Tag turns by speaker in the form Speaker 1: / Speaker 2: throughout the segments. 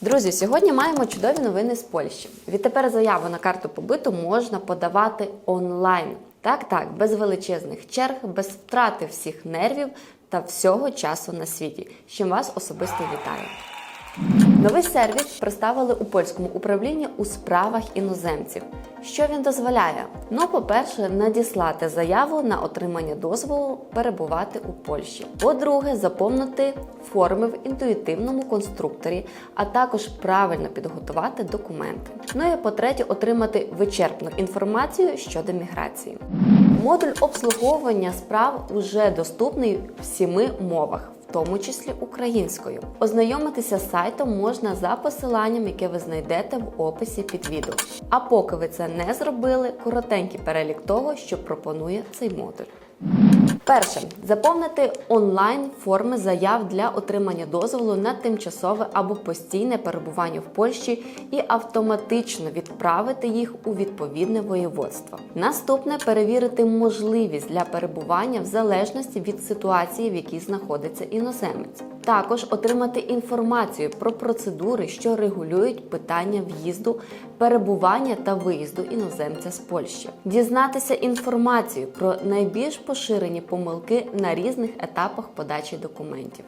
Speaker 1: Друзі, сьогодні маємо чудові новини з Польщі. Відтепер заяву на карту побиту можна подавати онлайн. Так, так, без величезних черг, без втрати всіх нервів та всього часу на світі. з чим вас особисто вітаю. Новий сервіс представили у польському управлінні у справах іноземців. Що він дозволяє? Ну, по-перше, надіслати заяву на отримання дозволу перебувати у Польщі. По-друге, заповнити форми в інтуїтивному конструкторі, а також правильно підготувати документи. Ну і по-третє, отримати вичерпну інформацію щодо міграції. Модуль обслуговування справ уже доступний в сіми мовах тому числі українською. Ознайомитися з сайтом можна за посиланням, яке ви знайдете в описі під відео. А поки ви це не зробили, коротенький перелік того, що пропонує цей модуль. Перше заповнити онлайн форми заяв для отримання дозволу на тимчасове або постійне перебування в Польщі і автоматично відправити їх у відповідне воєводство. Наступне перевірити можливість для перебування в залежності від ситуації, в якій знаходиться іноземець. Також отримати інформацію про процедури, що регулюють питання в'їзду, перебування та виїзду іноземця з Польщі, дізнатися інформацію про найбільш поширені помилки на різних етапах подачі документів.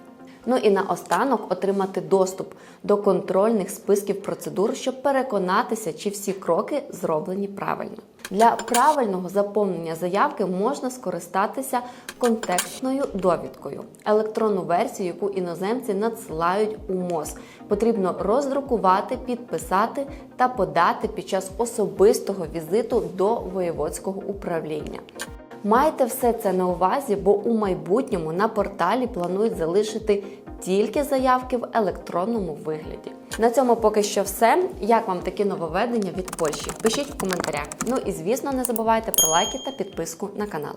Speaker 1: Ну і наостанок отримати доступ до контрольних списків процедур, щоб переконатися, чи всі кроки зроблені правильно. Для правильного заповнення заявки можна скористатися контекстною довідкою, електронну версію, яку іноземці надсилають у МОЗ. Потрібно роздрукувати, підписати та подати під час особистого візиту до воєводського управління. Майте все це на увазі, бо у майбутньому на порталі планують залишити тільки заявки в електронному вигляді. На цьому поки що все. Як вам такі нововведення від Польщі? Пишіть в коментарях. Ну і звісно, не забувайте про лайки та підписку на канал.